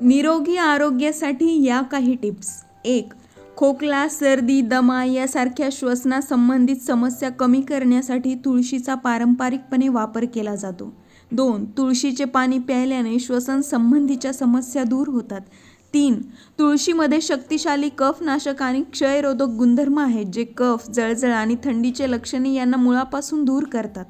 निरोगी आरोग्यासाठी या काही टिप्स. एक खोकला सर्दी दमा यासारख्या श्वसनासंबंधित समस्या कमी करण्यासाठी तुळशीचा पारंपरिकपणे वापर केला जातो. दोन तुळशीचे पाणी प्यायल्याने श्वसन संबंधीच्या समस्या दूर होतात. तीन तुळशीमध्ये शक्तिशाली कफनाशक आणि क्षयरोधक गुणधर्म आहेत जे कफ जळजळ आणि थंडीचे लक्षणे यांना मुळापासून दूर करतात.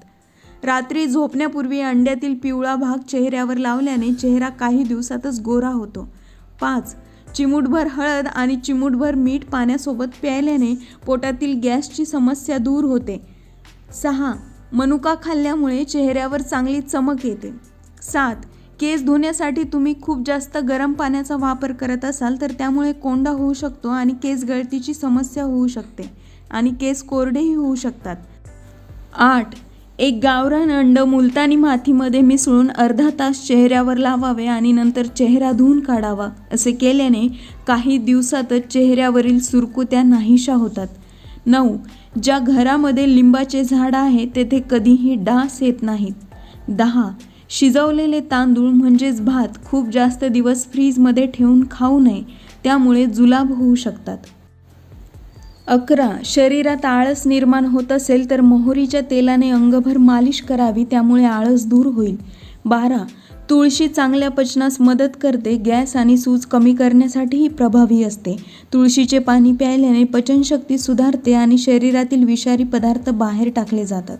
रात्री झोपण्यापूर्वी अंड्यातील पिवळा भाग चेहऱ्यावर लावल्याने चेहरा काही दिवसातच गोरा होतो. पाच. चिमूटभर हळद आणि चिमूटभर मीठ पाण्यासोबत प्यायल्याने पोटातील गॅसची समस्या दूर होते. सहा. मनुका खाल्ल्यामुळे चेहऱ्यावर चांगली चमक येते. सात. केस धुण्यासाठी तुम्ही खूप जास्त गरम पाण्याचा वापर करत असाल तर त्यामुळे कोंडा होऊ शकतो आणि केस गळतीची समस्या होऊ शकते आणि केस कोरडेही होऊ शकतात. आठ. एक गावरान अंड मुलतानी मातीमध्ये मिसळून अर्धा तास चेहऱ्यावर लावावे आणि नंतर चेहरा धुवून काढावा असे केल्याने काही दिवसातच चेहऱ्यावरील सुरकुत्या नाहीशा होतात. नऊ ज्या घरामध्ये लिंबाचे झाड आहे तेथे कधीही डास येत नाहीत. दहा शिजवलेले तांदूळ म्हणजेच भात खूप जास्त दिवस फ्रीजमध्ये ठेवून खाऊ नये त्यामुळे जुलाब होऊ शकतात. अकरा शरीरात आळस निर्माण होत असेल तर मोहरीच्या तेलाने अंगभर मालिश करावी त्यामुळे आळस दूर होईल. बारा तुळशी चांगल्या पचनास मदत करते गॅस आणि सूज कमी करण्यासाठीही प्रभावी असते. तुळशीचे पाणी प्यायल्याने पचनशक्ती सुधारते आणि शरीरातील विषारी पदार्थ बाहेर टाकले जातात.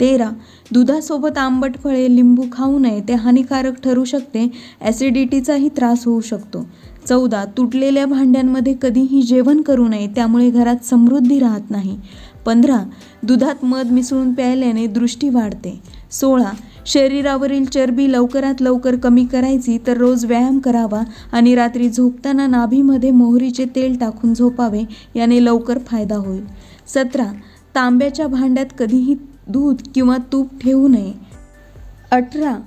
तेरा दुधासोबत आंबट फळे लिंबू खाऊ नये ते हानिकारक ठरू शकते ॲसिडिटीचाही त्रास होऊ शकतो. चौदा तुटलेल्या भांड्यांमध्ये कधीही जेवण करू नये त्यामुळे घरात समृद्धी राहत नाही. पंधरा दुधात मध मिसळून प्यायल्याने दृष्टी वाढते. सोळा शरीरावरील चरबी लवकरात लवकर कमी करायची तर रोज व्यायाम करावा आणि रात्री झोपताना नाभीमध्ये मोहरीचे तेल टाकून झोपावे याने लवकर फायदा होईल. सतरा तांब्याच्या भांड्यात कधीही दूध किंवा तूप ठेवू नये. अठरा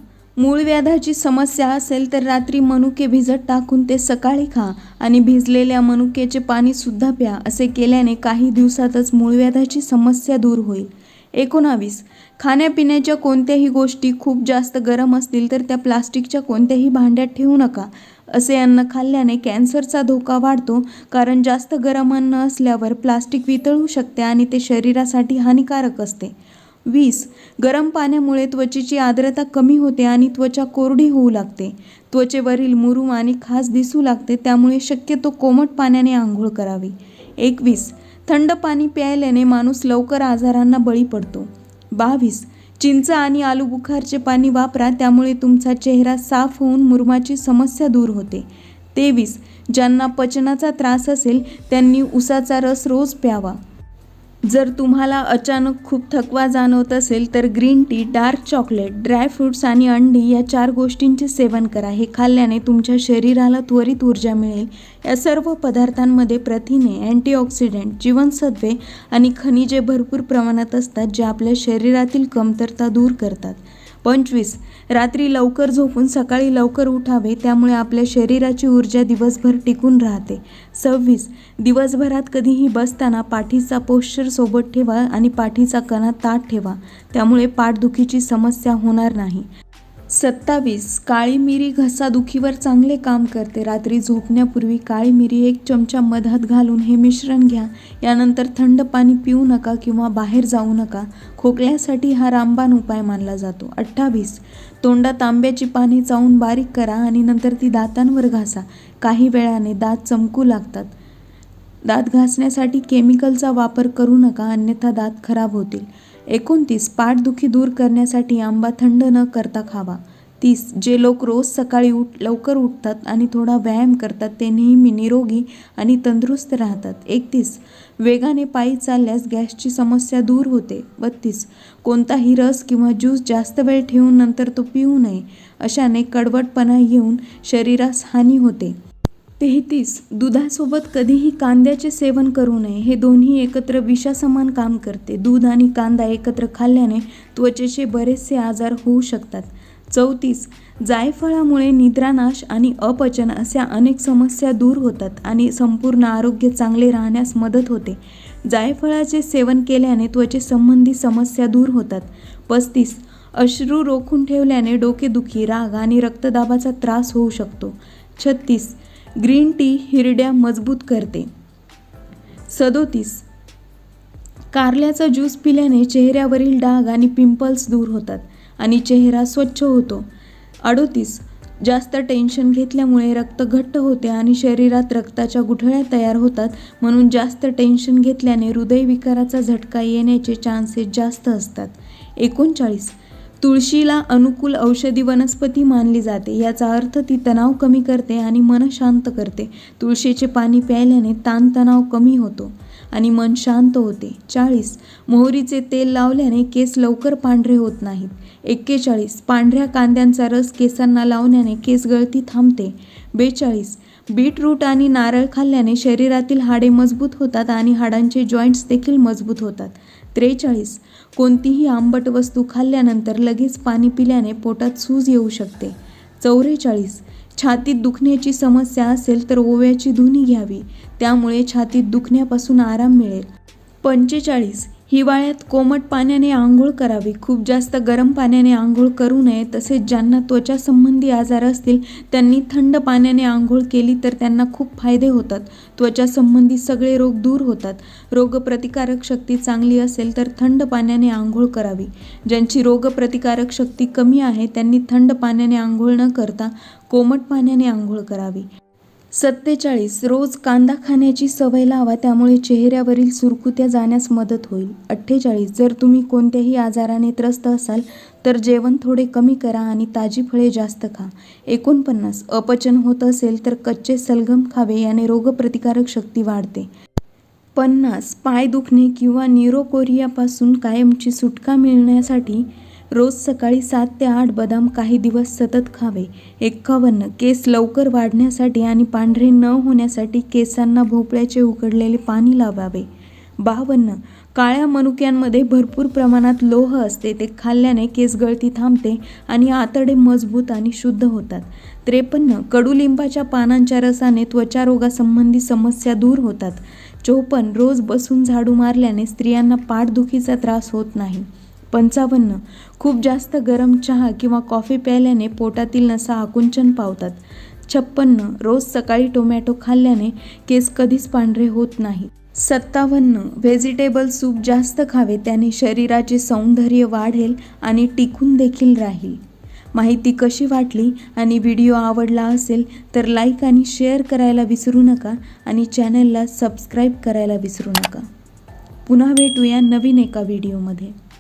मूळव्याधाची समस्या असेल तर रात्री मनुके भिजत टाकून ते सकाळी खा आणि भिजलेल्या मनुकेचे पाणीसुद्धा प्या असे केल्याने काही दिवसातच मूळव्याधाची समस्या दूर होईल. एकोणावीस. खाण्यापिण्याच्या कोणत्याही गोष्टी खूप जास्त गरम असतील तर त्या प्लास्टिकच्या कोणत्याही भांड्यात ठेवू नका असे अन्न खाल्ल्याने कॅन्सरचा धोका वाढतो कारण जास्त गरम अन्न असल्यावर प्लास्टिक वितळू शकते आणि ते शरीरासाठी हानिकारक असते. वीस. गरम पाण्यामुळे त्वचेची आर्द्रता कमी होते आणि त्वचा कोरडी होऊ लागते. त्वचेवरील मुरूम आणि खास दिसू लागते त्यामुळे शक्यतो कोमट पाण्याने आंघोळ करावी. एकवीस. थंड पाणी प्यायल्याने माणूस लवकर आजारांना बळी पडतो. बावीस. चिंच आणि आलू बुखारचे पाणी वापरा त्यामुळे तुमचा चेहरा साफ होऊन मुरुमाची समस्या दूर होते. तेवीस. ज्यांना पचनाचा त्रास असेल त्यांनी उसाचा रस रोज प्यावा. जर तुम्हाला अचानक खूप थकवा जाणवत असेल तर green tea dark chocolate dry fruits आणि अंडी या चार गोष्टींचे सेवन करा. हे खाल्ल्याने तुमच्या शरीराला त्वरित ऊर्जा मिळेल. या सर्व पदार्थांमध्ये प्रथिने अँटीऑक्सिडंट जीवनसत्वे आणि खनिजे भरपूर प्रमाणात असतात जे आपल्या शरीरातील कमतरता दूर करतात. पंचवीस. रात्री लवकर झोपून सकाळी लवकर उठावे त्यामुळे आपल्या शरीराची ऊर्जा दिवसभर टिकून राहते. सव्वीस. दिवसभरात कधीही बसताना पाठीचा पोश्चर सोबत ठेवा आणि पाठीचा कणा ताट ठेवा. त्यामुळे पाठदुखीची समस्या होणार नाही. सत्तावीस. काळी मिरी घसादुखीवर चांगले काम करते. रात्री झोपण्यापूर्वी काळी मिरी एक चमचा मधात घालून हे मिश्रण घ्या. यानंतर थंड पाणी पिऊ नका किंवा बाहेर जाऊ नका. खोकल्यासाठी हा रामबाण उपाय मानला जातो. अठ्ठावीस. तोंडात आंब्याची पाने चावून बारीक करा आणि नंतर ती दातांवर घासा. काही वेळाने दात चमकू लागतात. दात घासण्यासाठी केमिकलचा वापर करू नका अन्यथा दात खराब होतील. एकोणतीस पाठदुखी दूर करण्यासाठी आंबा थंड न करता खावा. तीस जे लोक रोज सकाळी उठ लवकर उठतात आणि थोडा व्यायाम करतात ते नेहमी निरोगी आणि तंदुरुस्त राहतात. एकतीस वेगाने पायी चालल्यास गॅसची समस्या दूर होते. बत्तीस कोणताही रस किंवा ज्यूस जास्त वेळ ठेवून नंतर तो पिऊ नये. अशाने कडवटपणा येऊन शरीरास हानी होते. तेहतीस दुधासोबत कधीही कांद्याचे सेवन करू नये. हे दोन्ही एकत्र विषासमान काम करते. दूध आणि कांदा एकत्र खाल्ल्याने त्वचेचे बरेचसे आजार होऊ शकतात. चौतीस. जायफळामुळे निद्रानाश आणि अपचन अशा अनेक समस्या दूर होतात आणि संपूर्ण आरोग्य चांगले राहण्यास मदत होते. जायफळाचे सेवन केल्याने त्वचेसंबंधी समस्या दूर होतात. पस्तीस. अश्रू रोखून ठेवल्याने डोकेदुखी राग आणि रक्तदाबाचा त्रास होऊ शकतो. छत्तीस. ग्रीन टी हिरड्या मजबूत करते. सदोतीस. कारल्याचा ज्यूस पिल्याने चेहऱ्यावरील डाग आणि पिंपल्स दूर होतात आणि चेहरा स्वच्छ होतो. अडोतीस. जास्त टेन्शन घेतल्यामुळे रक्त घट्ट होते आणि शरीरात रक्ताच्या गुठळ्या तयार होतात म्हणून जास्त टेन्शन घेतल्याने हृदयविकाराचा झटका येण्याचे चान्सेस जास्त असतात. एकोणचाळीस. तुळशीला अनुकूल औषधी वनस्पती मानली जाते. याचा अर्थ ती तणाव कमी करते आणि मन शांत करते. तुळशीचे पाणी प्यायल्याने ताणतणाव कमी होतो आणि मन शांत होते. चाळीस. मोहरीचे तेल लावल्याने केस लवकर पांढरे होत नाहीत. एक्केचाळीस. पांढऱ्या कांद्यांचा रस केसांना लावण्याने केस गळती थांबते. बेचाळीस. बीटरूट आणि नारळ खाल्ल्याने शरीरातील हाडे मजबूत होतात आणि हाडांचे जॉईंट्स देखील मजबूत होतात. त्रेचाळीस. कोणतीही आंबट वस्तू खाल्ल्यानंतर लगेच पाणी पिल्याने पोटात सूज येऊ शकते. चौवेचाळीस छातीत दुखण्याची समस्या असेल तर ओव्याची धुनी घ्यावी. त्यामुळे छातीत दुखण्यापासून आराम मिळेल. पंचेचाळीस. हिवाळ्यात कोमट पाण्याने आंघोळ करावी. खूप जास्त गरम पाण्याने आंघोळ करू नये. तसेच ज्यांना त्वचा संबंधी आजार असतील त्यांनी थंड पाण्याने आंघोळ केली तर त्यांना खूप फायदे होतात. त्वचा संबंधी सगळे रोग दूर होतात. रोगप्रतिकारक शक्ती चांगली असेल तर थंड पाण्याने आंघोळ करावी. ज्यांची रोगप्रतिकारक शक्ती कमी आहे त्यांनी थंड पाण्याने आंघोळ न करता कोमट पाण्याने आंघोळ करावी. सत्तेचाळीस रोज कांदा खाण्याची सवय लावा त्यामुळे चेहऱ्यावरील सुरकुत्या जाण्यास मदत होईल. अठ्ठेचाळीस जर तुम्ही कोणत्याही आजाराने त्रस्त असाल तर जेवण थोडे कमी करा आणि ताजी फळे जास्त खा. एकोणपन्नास अपचन होत असेल तर कच्चे सलगम खावे याने रोगप्रतिकारक शक्ती वाढते. पन्नास पाय दुखणे किंवा निरोकोरियापासून कायमची सुटका मिळण्यासाठी रोज सकाळी सात ते आठ बदाम काही दिवस सतत खावे. एक्कावन्न. केस लवकर वाढण्यासाठी आणि पांढरे न होण्यासाठी केसांना भोपळ्याचे उकडलेले पाणी लावावे. बावन्न. काळ्या मनुक्यांमध्ये भरपूर प्रमाणात लोह असते. ते खाल्ल्याने केस गळती थांबते आणि आतडे मजबूत आणि शुद्ध होतात. त्रेपन्न. कडुलिंबाच्या पानांच्या रसाने त्वचारोगासंबंधी समस्या दूर होतात. चोपन्न. रोज बसून झाडू मारल्याने स्त्रियांना पाठदुखीचा त्रास होत नाही. पंचावन्न. खूप जास्त गरम चहा किंवा कॉफी प्यायल्याने पोटातील नसा आकुंचन पावतात. छप्पन्न. रोज सकाळी टोमॅटो खाल्ल्याने केस कधीच पांढरे होत नाही. सत्तावन्न. व्हेजिटेबल सूप जास्त खावे त्याने शरीराचे सौंदर्य वाढेल आणि टिकून देखील राहील. माहिती कशी वाटली आणि व्हिडिओ आवडला असेल तर लाईक आणि शेअर करायला विसरू नका आणि चॅनलला सबस्क्राईब करायला विसरू नका. पुन्हा भेटूया नवीन एका व्हिडिओमध्ये.